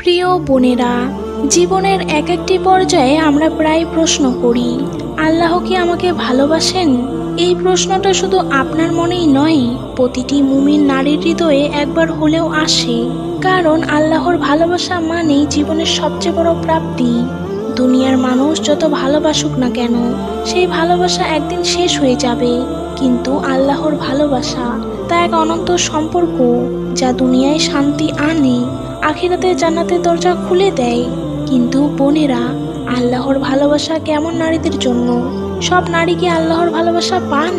প্রিয় বোনেরা, জীবনের এক একটি পর্যায়ে আমরা প্রায় প্রশ্ন করি, আল্লাহ কি আমাকে ভালোবাসেন? এই প্রশ্নটা শুধু আপনার মনেই নয়, প্রতিটি মুমিন নারীর হৃদয়ে একবার হলেও আসে, কারণ আল্লাহর ভালোবাসা মানেই জীবনের সবচেয়ে বড় প্রাপ্তি। দুনিয়ার মানুষ যত ভালোবাসুক না কেন, সেই ভালোবাসা একদিন শেষ হয়ে যাবে, কিন্তু আল্লাহর ভালোবাসা তা এক অনন্ত সম্পর্ক যা দুনিয়ায় শান্তি আনে আখিরাতে জান্নাতের দরজা খুলে দেয়। কিন্তু বোনেরা, আল্লাহর ভালোবাসা কেমন নারীদের জন্য? সব নারী কি আল্লাহর ভালোবাসা পান?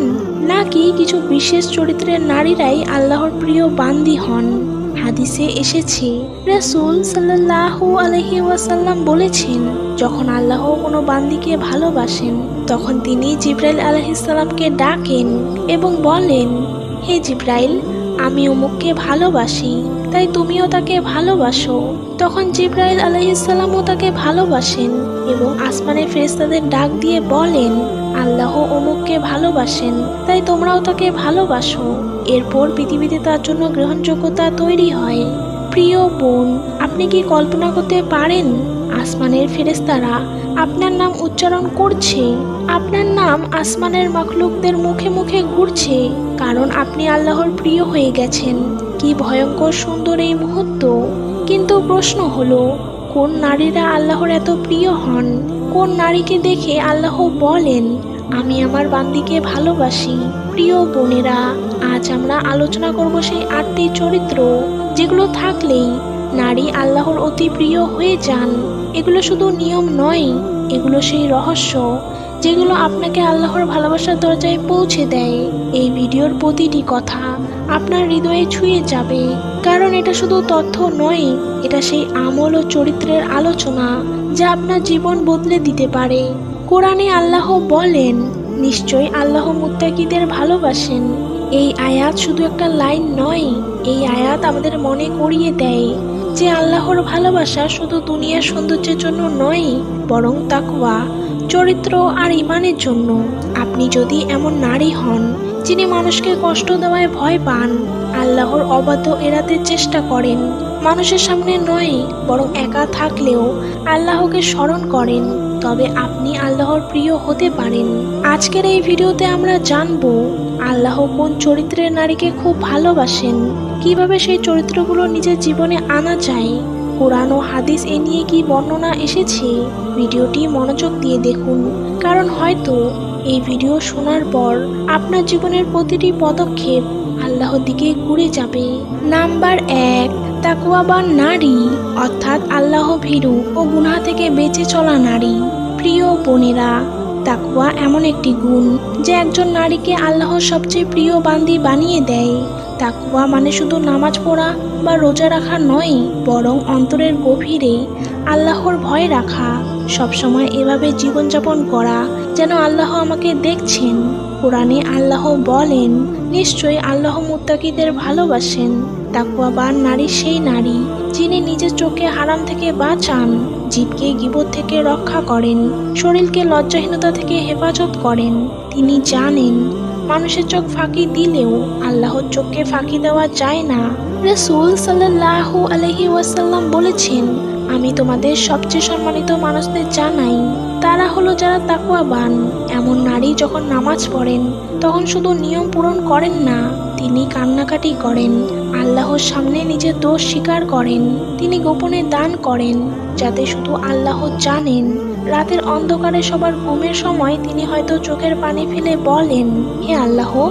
নাকি কিছু বিশেষ চরিত্রের নারীরাই আল্লাহর প্রিয় বান্দি হন? হাদিসে এসেছে, রাসূল সাল্লাল্লাহু আলাইহি ওয়াসাল্লাম বলেছেন, যখন আল্লাহ কোনো বান্দিকে ভালোবাসেন, তখন তিনি জিব্রাইল আলাইহিসসালামকে ডাকেন এবং বলেন, হে জিব্রাইল, আমি অমুককে ভালোবাসি। তাই তুমিও তাকে ভালোবাসো। তখন জিব্রাইল আলাইহিসসালামও তাকে ভালোবাসেন এবং আসমানের ফেরেশতাদের ডাক দিয়ে বলেন, আল্লাহ অমুককে ভালোবাসেন, তাই তোমরাও তাকে ভালোবাসো। এরপর পৃথিবীতে তার জন্য গ্রহণযোগ্যতা তৈরি হয়। প্রিয় বোন, আপনি কি কল্পনা করতে পারেন, আসমানের ফেরেশতারা আপনার নাম উচ্চারণ করছে? আপনার নাম আসমানের মখলুকদের মুখে মুখে ঘুরছে, কারণ আপনি আল্লাহর প্রিয় হয়ে গেছেন। কি ভয়ঙ্কর সুন্দর এই মুহূর্ত? কিন্তু প্রশ্ন হলো, কোন নারীরা আল্লাহর এত প্রিয় হন? কোন নারীকে দেখে আল্লাহ বলেন, আমি আমার বান্দিকে ভালোবাসি। প্রিয় বোনেরা, আজ আমরা আলোচনা করব সেই আটটি চরিত্র, যেগুলো থাকলেই নারী আল্লাহর অতি প্রিয় হয়ে যান। এগুলো শুধু নিয়ম নয়, এগুলো সেই রহস্য। যেগুলো আপনাকে আল্লাহর ভালোবাসার দরজায় পৌঁছে দেয়। এই ভিডিওর প্রতিটি কথা আপনার হৃদয়ে ছুঁয়ে যাবে। কারণ এটা শুধু তথ্য নয়, এটা সেই আমল ও চরিত্রের আলোচনা যা আপনার জীবন বদলে দিতে পারে। কোরআনে আল্লাহ বলেন, নিশ্চয়ই আল্লাহ মুত্তাকিদের ভালোবাসেন। এই আয়াত শুধু একটা লাইন নয়, এই আয়াত আমাদের মনে করিয়ে দেয় যে আল্লাহর ভালোবাসা শুধু দুনিয়ার সৌন্দর্যের জন্য নয়, বরং তাকওয়া। চরিত্র আর ইমানের জন্য আপনি যদি এমন নারী হন যিনি মানুষকে কষ্ট দেওয়ায় ভয় পান, আল্লাহর অবাধ্য এড়াতে চেষ্টা করেন, মানুষের সামনে নয়, বরং একা থাকলেও আল্লাহকে স্মরণ করেন, তবে আপনি আল্লাহর প্রিয় হতে পারেন। আজকের এই ভিডিওতে আমরা জানব, আল্লাহ কোন চরিত্রের নারীকে খুব ভালোবাসেন, কীভাবে সেই চরিত্রগুলো নিজের জীবনে আনা যায় কোরআন ও হাদিস এ নিয়ে কি বর্ণনা এসেছে? ভিডিওটি মনোযোগ দিয়ে দেখুন, কারণ হয়তো এই ভিডিও শোনার পর আপনার জীবনের প্রতিটি পদক্ষেপ আল্লাহর দিকে ঘুরে যাবে। নাম্বার এক তাকুয়াবান নারী, অর্থাৎ আল্লাহ ভীরু ও গুনাহ থেকে বেঁচে চলা নারী। প্রিয় বোনেরা তাকুয়া এমন একটি গুণ যে একজন নারীকে আল্লাহর সবচেয়ে প্রিয় বান্দি বানিয়ে দেয়। তাকুয়া মানে শুধু নামাজ পড়া বা রোজা রাখা নয়, বরং অন্তরের গভীরে আল্লাহর ভয় রাখা। সবসময় এভাবে জীবনযাপন করা, যেন আল্লাহ আমাকে দেখছেন। কোরআনে আল্লাহ বলেন, নিশ্চয়ই আল্লাহ মুত্তাকিদের ভালোবাসেন। তাকুয়া তাকুয়াবান নারী সেই নারী, যিনি নিজের চোখে হারাম থেকে বাঁচান জীবকে গিবত থেকে রক্ষা করেন, শরীরকে লজ্জাহীনতা থেকে হেফাজত করেন। তিনি জানেন মানুষের চোখ ফাঁকি দিলেও আল্লাহর চোখকে ফাঁকি দেওয়া যায় না। রসুল সাল্লাহু আলহি ওয়াসাল্লাম বলেছেন, আমি তোমাদের সবচেয়ে সম্মানিত মানুষদের জানাই, তারা হলো যারা তাকুয়াবান এমন নারী যখন নামাজ পড়েন, তখন শুধু নিয়ম পূরণ করেন না, তিনি কান্নাকাটি করেন, আল্লাহর সামনে নিজের দোষ স্বীকার করেন, তিনি গোপনে দান করেন, যাতে শুধু আল্লাহ জানেন। রাতের অন্ধকারে সবার ঘুমের সময় তিনি হয়তো চোখের পানি ফেলে বলেন, হে আল্লাহ,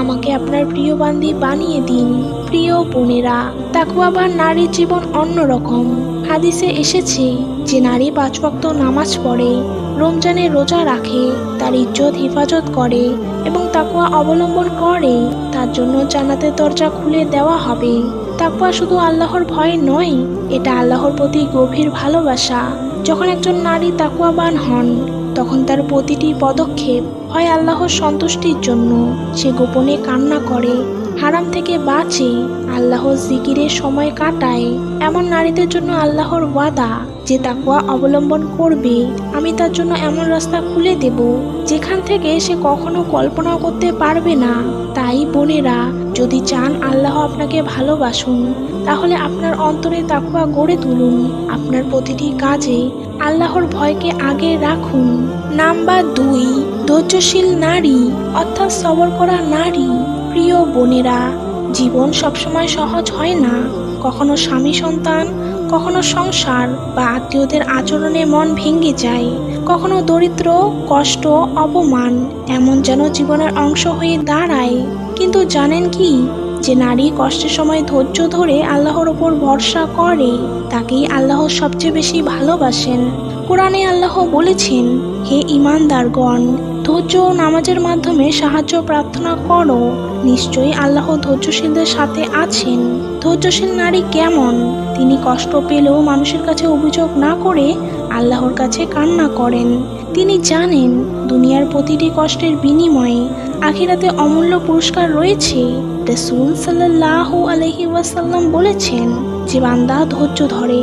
আমাকে আপনার প্রিয় বান্দি বানিয়ে দিন, প্রিয় বোনেরা। তাকুয়াবার নারীর জীবন অন্যরকম। হাদিসে এসেছে, যে নারী পাঁচ ওয়াক্ত নামাজ পড়ে, রমজানে রোজা রাখে, তার ইজ্জত হেফাজত করে এবং তাকুয়া অবলম্বন করে, তার জন্য জান্নাতের দরজা খুলে দেওয়া হবে। তাকুয়া শুধু আল্লাহর ভয় নয়, এটা আল্লাহর প্রতি গভীর ভালোবাসা। যখন একজন নারী তাকুয়াবান হন, তখন তার প্রতিটি পদক্ষেপ হয় আল্লাহর সন্তুষ্টির জন্য। সে গোপনে কান্না করে। হারাম থেকে বাঁচে, আল্লাহর জিকিরের সময় কাটায় এমন নারীদের জন্য আল্লাহর ওয়াদা, যে তাকুয়া অবলম্বন করবে, আমি তার জন্য এমন রাস্তা খুলে দেব, যেখান থেকে সে কখনো কল্পনাও করতে পারবে না। তাই বোনেরা, যদি চান আল্লাহ আপনাকে ভালোবাসুন, তাহলে আপনার অন্তরে তাকুয়া গড়ে তুলুন। আপনার প্রতিটি কাজে আল্লাহর ভয়কে আগে রাখুন। নাম্বার দুই, ধৈর্যশীল নারী, অর্থাৎ সবর করা নারী। প্রিয় বোনেরা, জীবন সবসময় সহজ হয় না। কখনো স্বামী সন্তান, কখনো সংসার বা আত্মীয়দের আচরণে মন ভেঙে যায়। কখনো দরিদ্র, কষ্ট, অপমান, এমন যেন জীবনের অংশ হয়ে দাঁড়ায়। কিন্তু জানেন কি? যে নারী কষ্টের সময় ধৈর্য ধরে আল্লাহর ওপর ভরসা করে, তাকেই আল্লাহ সবচেয়ে বেশি ভালোবাসেন। কোরআনে আল্লাহ বলেছেন, হে ইমানদারগণ ধৈর্য নামাজের মাধ্যমে সাহায্য প্রার্থনা করো। নিশ্চয়ই আল্লাহ ধৈর্যশীলদের সাথে আছেন। ধৈর্যশীল নারী কেমন? তিনি কষ্ট পেলেও মানুষের কাছে অভিযোগ না করে আল্লাহর কাছে কান্না করেন। তিনি জানেন, দুনিয়ার প্রতিটি কষ্টের বিনিময়ে আখিরাতে অমূল্য পুরস্কার রয়েছে। রসুল সাল্লাহ আলহি ওয়াসাল্লাম বলেছেন, যে বান্দা ধৈর্য ধরে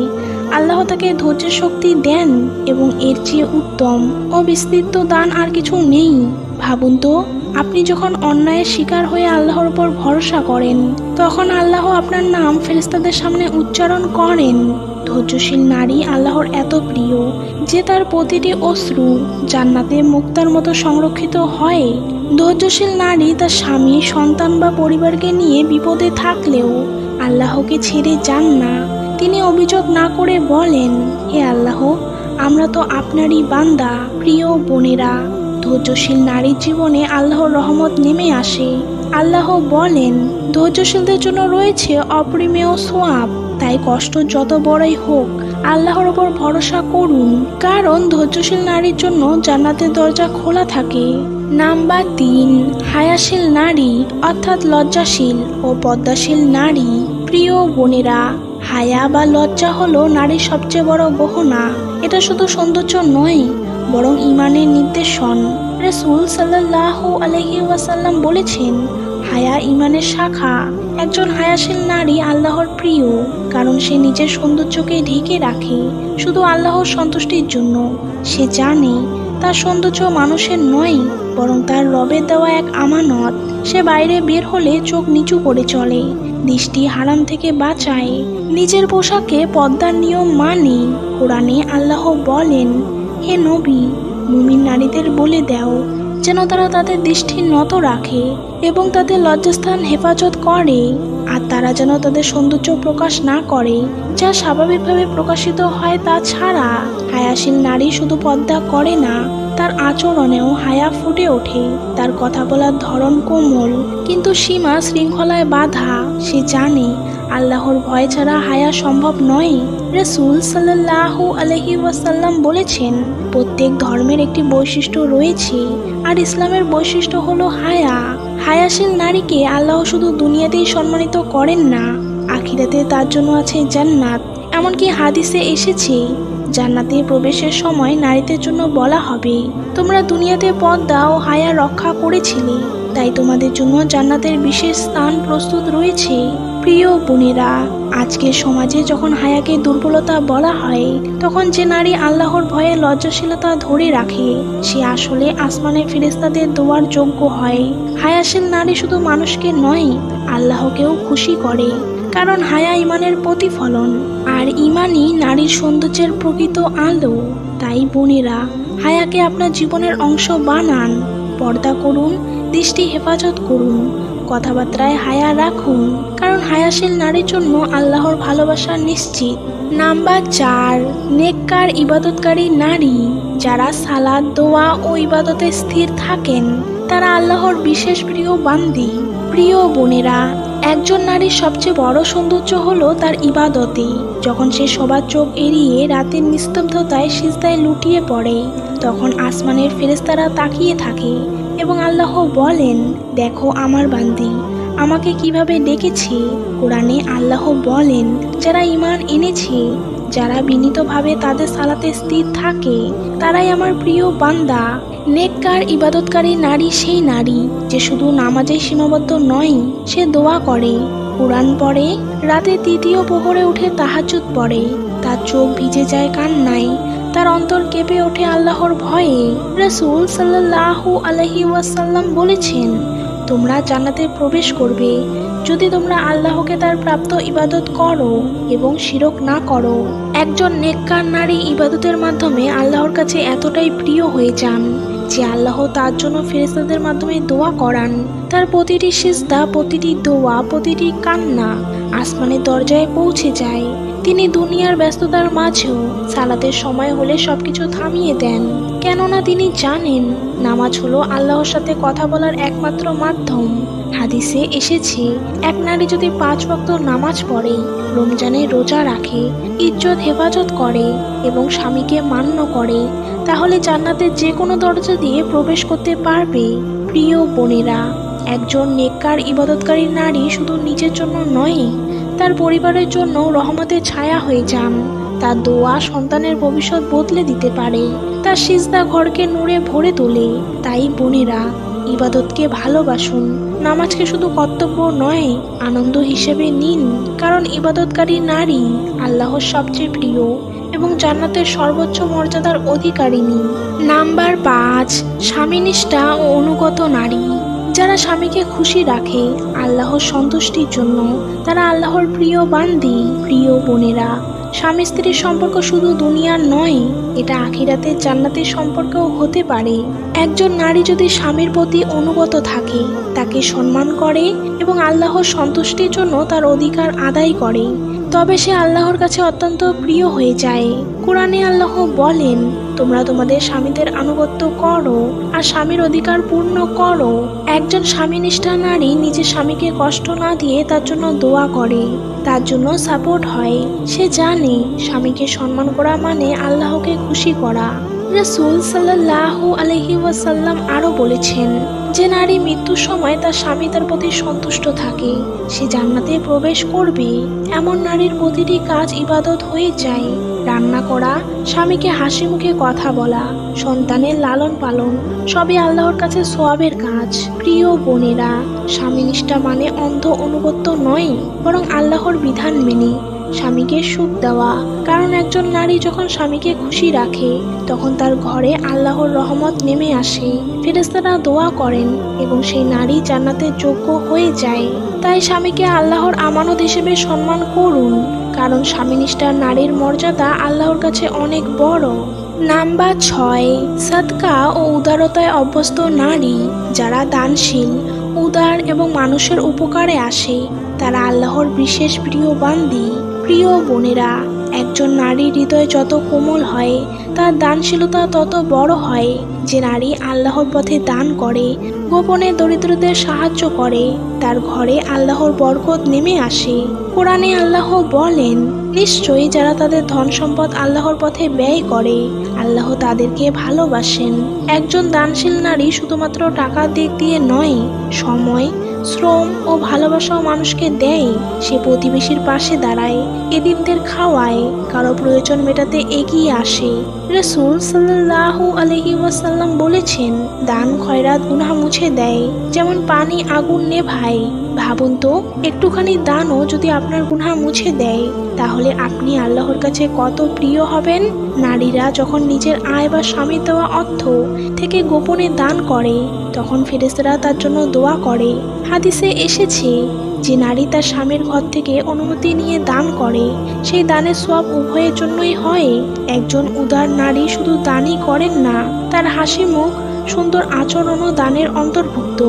আল্লাহ তাকে ধৈর্যের শক্তি দেন এবং এর চেয়ে উত্তম ও বিস্তৃত দান আর কিছু নেই। ভাবুন তো, আপনি যখন অন্যায়ের শিকার হয়ে আল্লাহর উপর ভরসা করেন, তখন আল্লাহ আপনার নাম ফেরেস্তাদের সামনে উচ্চারণ করেন। ধৈর্যশীল নারী আল্লাহর এত প্রিয় যে তার প্রতিটি অশ্রু জান্নাতে মুক্তার মতো সংরক্ষিত হয়। ধৈর্যশীল নারী তার স্বামী, সন্তান বা পরিবারকে নিয়ে বিপদে থাকলেও আল্লাহকে ছেড়ে যান না। তিনি অভিযোগ না করে বলেন, হে আল্লাহ, আমরা তো আপনারই বান্দা, প্রিয় বোনেরা। ধৈর্যশীল নারীর জীবনে আল্লাহর রহমত নেমে আসে। আল্লাহ বলেন, ধৈর্যশীলদের জন্য রয়েছে অপরিমেয় সোয়াব। তাই কষ্ট যত বড়ই হোক, আল্লাহর ওপর ভরসা করুন। কারণ ধৈর্যশীল নারীর জন্য জান্নাতের দরজা খোলা থাকে। নাম্বার তিন, হায়াশীল নারী, অর্থাৎ লজ্জাশীল ও পদ্মাশীল নারী, প্রিয় বোনেরা। হায়া বা লজ্জা হলো নারীর সবচেয়ে বড় গহনা। এটা শুধু সৌন্দর্য নয়, বরং ইমানের নির্দেশন। রসুল সাল্লাহ আলহি ওয়াসাল্লাম বলেছেন, হায়া ইমানের শাখা। একজন হায়াশীল নারী আল্লাহর প্রিয়, কারণ সে নিজের সৌন্দর্যকে ঢেকে রাখে, শুধু আল্লাহর সন্তুষ্টির জন্য। সে জানে, তার সৌন্দর্য মানুষের নয়, বরং তার রবের দেওয়া এক আমানত। সে বাইরে বের হলে চোখ নিচু করে চলে। দৃষ্টি হারাম থেকে বাঁচায় নিজের পোশাকে পদ্মার নিয়ম মানে। কোরআনে আল্লাহ বলেন, হে নবী, মুমিন নারীদের বলে দাও, যেন তারা তাদের দৃষ্টি নত রাখে এবং তাদের লজ্জাস্থান হেফাজত করে। আর তারা যেন তাদের সৌন্দর্য প্রকাশ না করে, যা স্বাভাবিকভাবে প্রকাশিত হয় তা ছাড়া। হায়াশীল নারী শুধু পদ্মা করে না তার আচরণেও হায়া ফুটে ওঠে। তার কথা বলার ধরন কোমল, কিন্তু সীমা শৃঙ্খলায় বাধা। সে জানে, আল্লাহর ভয় ছাড়া হায়া সম্ভব নয়। রসুল সাল্লাহ আলহি ওয়াসাল্লাম বলেছেন, প্রত্যেক ধর্মের একটি বৈশিষ্ট্য রয়েছে, আর ইসলামের বৈশিষ্ট্য হলো হায়া। হায়াশীল নারীকে আল্লাহ শুধু দুনিয়াতেই সম্মানিত করেন না, আখিরাতে তার জন্য আছে জান্নাত। এমনকি হাদিসে এসেছে জান্নাতে প্রবেশের সময় নারীদের জন্য বলা হবে, তোমরা দুনিয়াতে পর্দা ও হায়া রক্ষা করেছিলে। তাই তোমাদের জন্য জান্নাতের বিশেষ স্থান প্রস্তুত রয়েছে। প্রিয় বোনেরা, আজকের সমাজে যখন হায়াকে দুর্বলতা বলা হয়, তখন যে নারী আল্লাহর ভয়ে লজ্জাশীলতা ধরে রাখে, সে আসলে আসমানের ফেরেস্তাদের দোয়ার যোগ্য হয়। হায়াশীল নারী শুধু মানুষকে নয়, আল্লাহকেও খুশি করে। কারণ হায়া ইমানের প্রতিফলন আর ইমানই নারীর সৌন্দর্যের প্রকৃত আলো। তাই বোনেরা, হায়াকে আপনার জীবনের অংশ বানান। পর্দা করুন, দৃষ্টি হেফাজত করুন। কথাবার্তায় হায়া রাখুন, কারণ হায়াশীল নারীর জন্য আল্লাহর ভালোবাসা নিশ্চিত। নাম্বার চার, নেককার, ইবাদতকারী নারী। যারা সালাদ দোয়া ও ইবাদতে স্থির থাকেন, তারা আল্লাহর বিশেষ প্রিয় বান্দি। প্রিয় বোনেরা একজন নারীর সবচেয়ে বড় সৌন্দর্য হলো তার ইবাদতে। যখন সে সবার চোখ এড়িয়ে রাতের নিস্তব্ধতায় সিজদায় লুটিয়ে পড়ে, তখন আসমানের ফেরেস্তারা তাকিয়ে থাকে এবং আল্লাহ বলেন, দেখো আমার বান্দি, আমাকে কীভাবে ডেকেছে? কোরআনে আল্লাহ বলেন, যারা ইমান এনেছে যারা বিনীতভাবে তাদের সালাতে স্থির থাকে, তারাই আমার প্রিয় বান্দা। নেককার, ইবাদতকারী নারী সেই নারী যে শুধু নামাজে সীমাবদ্ধ নয়, সে দোয়া করে। কোরআন পড়ে, রাতে তৃতীয় প্রহরে উঠে তাহাজুদ পড়ে। তার চোখ ভিজে যায় কান্নায়, তার অন্তর কেঁপে ওঠে আল্লাহর ভয়ে। রসুল সাল্লাহু আলহি ওয়াসাল্লাম বলেছেন তোমরা জান্নাতে প্রবেশ করবে। যদি তোমরা আল্লাহকে তার প্রাপ্ত ইবাদত করো এবং শিরক না করো, একজন নেককার নারী ইবাদতের মাধ্যমে আল্লাহর কাছে এতটাই প্রিয় হয়ে যান যে আল্লাহ তার জন্য ফেরেস্তাদের মাধ্যমে দোয়া করান। তার প্রতিটি সিজদা, প্রতিটি দোয়া, প্রতিটি কান্না আসমানের দরজায় পৌঁছে যায়। তিনি দুনিয়ার ব্যস্ততার মাঝেও সালাতের সময় হলে সবকিছু থামিয়ে দেন। কেননা তিনি জানেন, নামাজ হলো আল্লাহর সাথে কথা বলার একমাত্র মাধ্যম। হাদিসে এসেছে, এক নারী যদি পাঁচ ওয়াক্ত নামাজ পড়ে, রমজানে রোজা রাখে, ইজ্জত হেফাজত করে এবং স্বামীকে মান্য করে, তাহলে জান্নাতের যে কোনো দরজা দিয়ে প্রবেশ করতে পারবে। প্রিয় বোনেরা, একজন নেককার, ইবাদতকারী নারী শুধু নিজের জন্য নয়, তার পরিবারের জন্য রহমতের ছায়া হয়ে যান। তার দোয়া সন্তানের ভবিষ্যৎ বদলে দিতে পারে। তার সিজদা ঘরকে নূরে ভরে তোলে। তাই বোনেরা, ইবাদতকে ভালোবাসুন। নামাজকে শুধু কর্তব্য নয়, আনন্দ হিসেবে নিন। কারণ ইবাদতকারী নারী আল্লাহর সবচেয়ে প্রিয় এবং জান্নাতের সর্বোচ্চ মর্যাদার অধিকারিণী। নাম্বার পাঁচ, স্বামীনিষ্ঠা ও অনুগত নারী। যারা স্বামীকে খুশি রাখে আল্লাহর সন্তুষ্টির জন্য, তারা আল্লাহর প্রিয় বান্দি। প্রিয় বোনেরা স্বামী স্ত্রীর সম্পর্ক শুধু দুনিয়ার নয়, এটা আখিরাতের জান্নাতের সম্পর্কেও হতে পারে। একজন নারী যদি স্বামীর প্রতি অনুগত থাকে, তাকে সম্মান করে এবং আল্লাহর সন্তুষ্টির জন্য তার অধিকার আদায় করে। তবে সে আল্লাহর কাছে অত্যন্ত প্রিয় হয়ে যায়। কোরআনে আল্লাহ বলেন, তোমরা তোমাদের স্বামীদের আনুগত্য করো আর স্বামীর অধিকার পূর্ণ করো। একজন স্বামী নিষ্ঠা নারী নিজের স্বামীকে কষ্ট না দিয়ে তার জন্য দোয়া করে। তার জন্য সাপোর্ট হয়। সে জানে স্বামীকে সম্মান করা মানে আল্লাহকে খুশি করা। রসুল সাল্লাহ আলহি ওয়াসাল্লাম আরও বলেছেন, যে নারী মৃত্যুর সময় তার স্বামী তার প্রতি সন্তুষ্ট থাকে, সে জান্নাতে প্রবেশ করবে। এমন নারীর প্রতিটি কাজ ইবাদত হয়ে যায়। রান্না করা, স্বামীকে হাসি মুখে কথা বলা, সন্তানের লালন পালন, সবই আল্লাহর কাছে সোয়াবের কাজ। প্রিয় বোনেরা, স্বামী নিষ্ঠা মানে অন্ধ অনুগত্য নয়, বরং আল্লাহর বিধান মেনে। স্বামীকে সুখ দেওয়া। কারণ একজন নারী যখন স্বামীকে খুশি রাখে, তখন তার ঘরে আল্লাহর রহমত নেমে আসে। ফেরেস্তারা দোয়া করেন এবং সেই নারী জান্নাতের যোগ্য হয়ে যায়। তাই স্বামীকে আল্লাহর আমানত হিসেবে সম্মান করুন, কারণ স্বামীনিষ্ঠার নারীর মর্যাদা আল্লাহর কাছে অনেক বড়। নাম্বার ছয় সৎকা ও উদারতায় অভ্যস্ত নারী। যারা দানশীল, উদার এবং মানুষের উপকারে আসে, তারা আল্লাহর বিশেষ প্রিয় বান্দি। প্রিয় বোনেরা, একজন নারীর হৃদয় যত কোমল হয়, তার দানশীলতা তত বড় হয়। যে নারী আল্লাহর পথে দান করে, গোপনে দরিদ্রদের সাহায্য করে, তার ঘরে আল্লাহর বরকত নেমে আসে। কোরআনে আল্লাহ বলেন, নিশ্চয়ই যারা তাদের ধন সম্পদ আল্লাহর পথে ব্যয় করে, আল্লাহ তাদেরকে ভালোবাসেন। একজন দানশীল নারী শুধুমাত্র টাকার দিক দিয়ে নয়, সময় শ্রম ও ভালোবাসাও মানুষকে দেয়। সে প্রতিবেশীর পাশে দাঁড়ায়, এদিনদের খাওয়ায়, কারও প্রয়োজন মেটাতে এগিয়ে আসে। রসুল সাল্লাহ আলহি ওয়াসাল্লাম বলেছেন, দান, খয়রাত গুনা মুছে দেয়, যেমন পানি আগুন নেভায়। ভাবুন তো, একটুখানি দানও যদি আপনার গুনাহ মুছে দেয়, তাহলে আপনি আল্লাহর কাছে কত প্রিয় হবেন? নারীরা যখন নিজের আয় বা স্বামীর দেওয়া অর্থ থেকে গোপনে দান করে, তখন ফেরেস্তারা তার জন্য দোয়া করে। হাদিসে এসেছে যে নারী তার স্বামীর ঘর থেকে অনুমতি নিয়ে দান করে, সেই দানের সব উভয়ের জন্যই হয়। একজন উদার নারী শুধু দানই করেন না, তার হাসি মুখ সুন্দর আচরণও দানের অন্তর্ভুক্ত।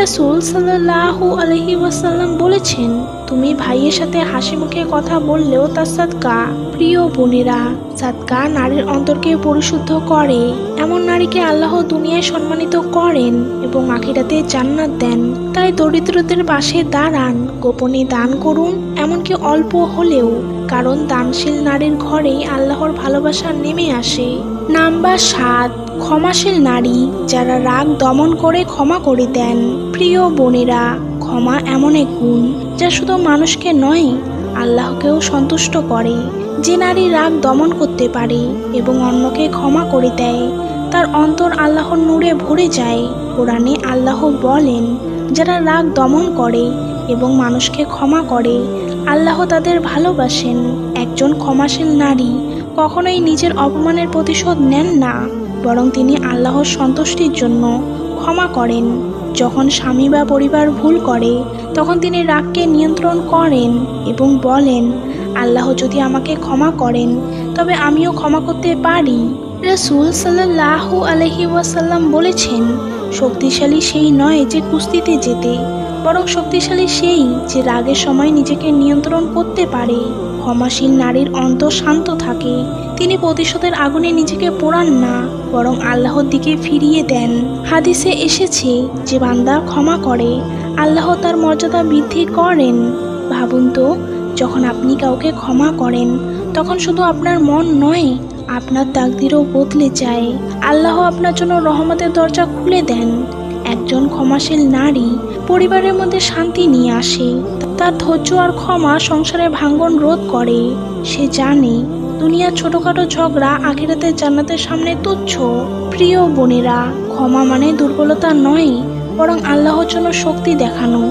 রসুল সাল্লাহ আলহি ওয়াসাল্লাম বলেছেন, তুমি ভাইয়ের সাথে হাসি মুখে কথা বললেও তার সাদকা। প্রিয় বোনেরা, সাদকা নারীর অন্তরকে পরিশুদ্ধ করে। এমন নারীকে আল্লাহ দুনিয়ায় সম্মানিত করেন এবং আখিরাতে জান্নাত দেন। তাই দরিদ্রদের পাশে দাঁড়ান, গোপনে দান করুন, এমনকি অল্প হলেও, কারণ দানশীল নারীর ঘরেই আল্লাহর ভালোবাসা নেমে আসে। নাম্বার সাত, ক্ষমাশীল নারী যারা রাগ দমন করে ক্ষমা করে দেন। প্রিয় বোনেরা, ক্ষমা এমন এক গুণ যা শুধু মানুষকে নয়, আল্লাহকেও সন্তুষ্ট করে। যে নারী রাগ দমন করতে পারে এবং অন্যকে ক্ষমা করে দেয়, তার অন্তর আল্লাহর নূরে ভরে যায়। কোরআনে আল্লাহ বলেন, যারা রাগ দমন করে এবং মানুষকে ক্ষমা করে, আল্লাহ তাদের ভালোবাসেন। একজন ক্ষমাশীল নারী কখনোই নিজের অপমানের প্রতিশোধ নেন না, বরং তিনি আল্লাহর সন্তুষ্টির জন্য ক্ষমা করেন। যখন স্বামী বা পরিবার ভুল করে, তখন তিনি রাগকে নিয়ন্ত্রণ করেন এবং বলেন, আল্লাহ যদি আমাকে ক্ষমা করেন, তবে আমিও ক্ষমা করতে পারি। রসুল সাল্লাহু আলহি ওয়াসাল্লাম বলেছেন, শক্তিশালী সেই নয় যে কুস্তিতে যেতে, বরং শক্তিশালী সেই যে রাগের সময় নিজেকে নিয়ন্ত্রণ করতে পারে। ক্ষমাশীল নারীর অন্তর শান্ত থাকে। তিনি প্রতিশোধের আগুনে নিজেকে পোড়ান না, বরং আল্লাহর দিকে ফিরিয়ে দেন। হাদিসে এসেছে, যে বান্দা ক্ষমা করে, আল্লাহ তার মর্যাদা বৃদ্ধি করেন। ভাবুন তো, যখন আপনি কাউকে ক্ষমা করেন, তখন শুধু আপনার মন নয়, আপনার তাকদিরও বদলে যায়। আল্লাহ আপনার জন্য রহমতের দরজা খুলে দেন। একজন ক্ষমাশীল নারী পরিবারের মধ্যে শান্তি নিয়ে আসে। তার ধৈর্য আর ক্ষমা সংসারে ভাঙ্গন রোধ করে। সে জানে, দুনিয়ার ছোটখাটো ঝগড়া আখিরাতের জান্নাতের সামনে তুচ্ছ। প্রিয় বোনেরা, ক্ষমা মানে দুর্বলতা নয়, বরং আল্লাহর জন্য শক্তি দেখানো।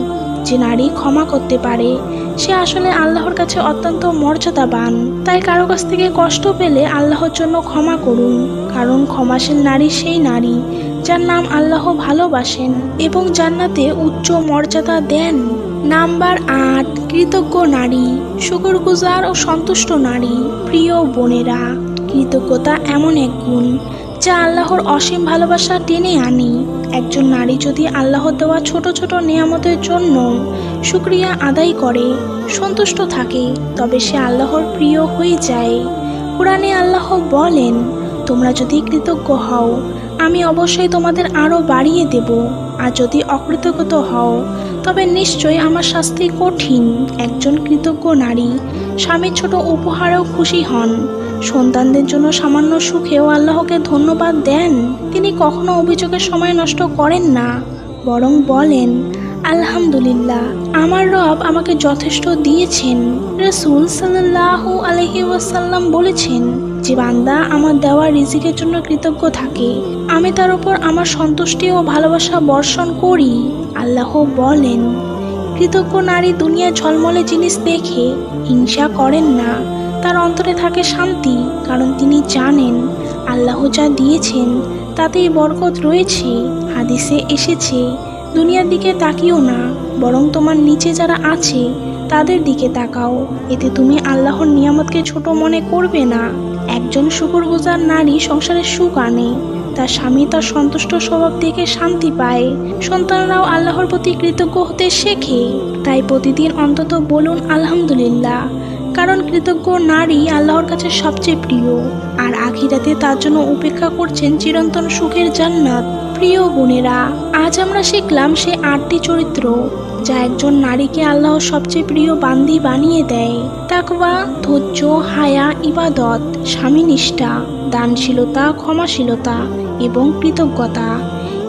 যে নারী ক্ষমা করতে পারে, সে আসলে আল্লাহর কাছে অত্যন্ত মর্যাদাবান। তাই কারও কাছ থেকে কষ্ট পেলে আল্লাহর জন্য ক্ষমা করুন, কারণ ক্ষমাশীল নারী সেই নারী, যার নাম আল্লাহ ভালোবাসেন এবং জান্নাতে উচ্চ মর্যাদা দেন। নাম্বার আট, কৃতজ্ঞ নারী, শুকরগুজার ও সন্তুষ্ট নারী, প্রিয় বোনেরা, কৃতজ্ঞতা এমন এক গুণ যা আল্লাহর অসীম ভালোবাসা টেনে আনি। একজন নারী যদি আল্লাহর দেওয়া ছোট ছোট নিয়ামতের জন্য শুক্রিয়া আদায় করে, সন্তুষ্ট থাকে, তবে সে আল্লাহর প্রিয় হয়ে যায়। কোরআনে আল্লাহ বলেন, তোমরা যদি কৃতজ্ঞ হও, আমি অবশ্যই তোমাদের আরও বাড়িয়ে দেব। আর যদি অকৃতজ্ঞ হও তবে নিশ্চয়ই আমার শাস্তি কঠিন। একজন কৃতজ্ঞ নারী, স্বামীর ছোট উপহারেও খুশি হন। সন্তানদের জন্য সামান্য সুখেও আল্লাহকে ধন্যবাদ দেন। তিনি কখনো অভিযোগের সময় নষ্ট করেন না, বরং বলেন, আলহামদুলিল্লাহ, আমার রব আমাকে যথেষ্ট দিয়েছেন। রসুল সাল্লাহ আলহি ওয়াসাল্লাম বলেছেন যে বান্দা আমার দেওয়া রিজিকের জন্য কৃতজ্ঞ থাকে। আমি তার উপর আমার সন্তুষ্টি ও ভালোবাসা বর্ষণ করি। আল্লাহ বলেন, কৃতজ্ঞ নারী দুনিয়া ঝলমলে জিনিস দেখে হিংসা করেন না। তার অন্তরে থাকে শান্তি, কারণ তিনি জানেন, আল্লাহ যা দিয়েছেন, তাতেই বরকত রয়েছে। হাদিসে এসেছে, দুনিয়ার দিকে তাকিও না, বরং তোমার নিচে যারা আছে, তাদের দিকে তাকাও। এতে তুমি আল্লাহর নিয়ামতকে ছোট মনে করবে না। একজন শুকরগুজার নারী সংসারে সুখ আনে। তার স্বামী তার সন্তুষ্ট স্বভাব দেখে শান্তি পায়। সন্তানরাও আল্লাহর প্রতি কৃতজ্ঞ হতে শেখে। তাই প্রতিদিন অন্তত বলুন, আলহামদুলিল্লাহ। কারণ কৃতজ্ঞ নারী আল্লাহর কাছে সবচেয়ে প্রিয়। আর আখিরাতে তার জন্য উপেক্ষা করছেন চিরন্তন সুখের জান্নাত। প্রিয় বোনেরা, আজ আমরা শিখলাম সে আটটি চরিত্র, যা একজন নারীকে আল্লাহর সবচেয়ে প্রিয় বান্দি বানিয়ে দেয়। তাকওয়া, ধৈর্য, হায়া, ইবাদত। স্বামীনিষ্ঠা, দানশীলতা, ক্ষমাশীলতা এবং কৃতজ্ঞতা।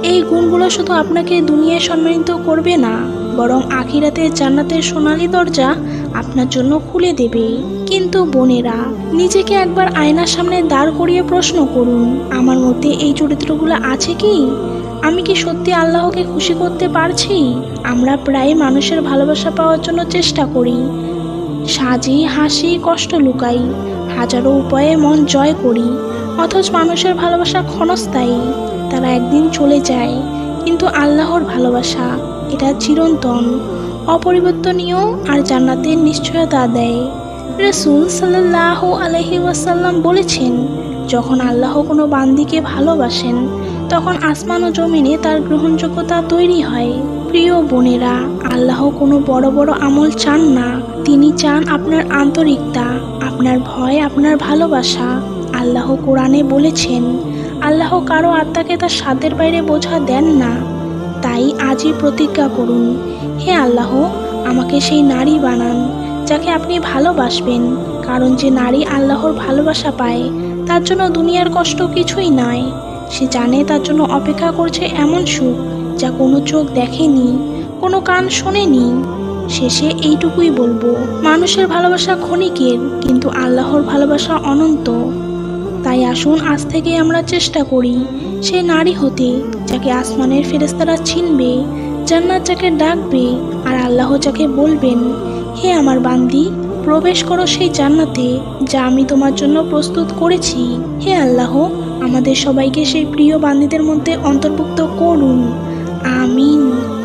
এই গুণগুলো শুধু আপনাকে দুনিয়ায় সম্মানিত করবে না, বরং আখিরাতে জান্নাতের সোনালি দরজা আপনার জন্য খুলে দেবে। কিন্তু বোনেরা, নিজেকে একবার আয়নার সামনে দাঁড় করিয়ে প্রশ্ন করুন, আমার মধ্যে এই চরিত্রগুলো আছে কি? আমি কি সত্যি আল্লাহকে খুশি করতে পারছি? আমরা প্রায় মানুষের ভালোবাসা পাওয়ার জন্য চেষ্টা করি। সাজি হাসি কষ্ট লুকাই হাজারো উপায়ে মন জয় করি। অথচ মানুষের ভালোবাসা ক্ষণস্থায়ী। তারা একদিন চলে যায়, কিন্তু আল্লাহর ভালোবাসা এটা চিরন্তন, অপরিবর্তনীয় আর জান্নাতের নিশ্চয়তা দেয়। রসুল সাল্লাহ আলহি ওয়াসাল্লাম বলেছেন, যখন আল্লাহ কোনো বান্দিকে ভালোবাসেন, তখন আসমান ও জমিনে তার গ্রহণযোগ্যতা তৈরি হয়। প্রিয় বোনেরা, আল্লাহ কোনো বড় বড় আমল চান না। তিনি চান আপনার আন্তরিকতা। আপনার ভয়, আপনার ভালোবাসা। আল্লাহ কোরআনে বলেছেন, আল্লাহ কারও আত্মাকে তার সাধ্যের বাইরে বোঝা দেন না। তাই আজই প্রতিজ্ঞা করুন, হে আল্লাহ, আমাকে সেই নারী বানান, যাকে আপনি ভালোবাসবেন। কারণ যে নারী আল্লাহর ভালোবাসা পায়, তার জন্য দুনিয়ার কষ্ট কিছুই নয় সে জানে তার জন্য অপেক্ষা করছে এমন সুখ, যা কোনো চোখ দেখেনি, কোনো কান শোনেনি। শেষে এইটুকুই বলব, মানুষের ভালোবাসা ক্ষণিকের, কিন্তু আল্লাহর ভালোবাসা অনন্ত। তাই আসুন আজ থেকে আমরা চেষ্টা করি, সে নারী হতে, যাকে আসমানের ফেরেস্তারা চিনবে, জান্নাত যাকে ডাকবে, আর আল্লাহ যাকে বলবেন, হে আমার বান্দি, প্রবেশ করো সেই জান্নাতে, যা আমি তোমার জন্য প্রস্তুত করেছি। হে আল্লাহ, আমাদের সবাইকে সেই প্রিয় বান্দিদের মধ্যে অন্তর্ভুক্ত করুন। আমিন।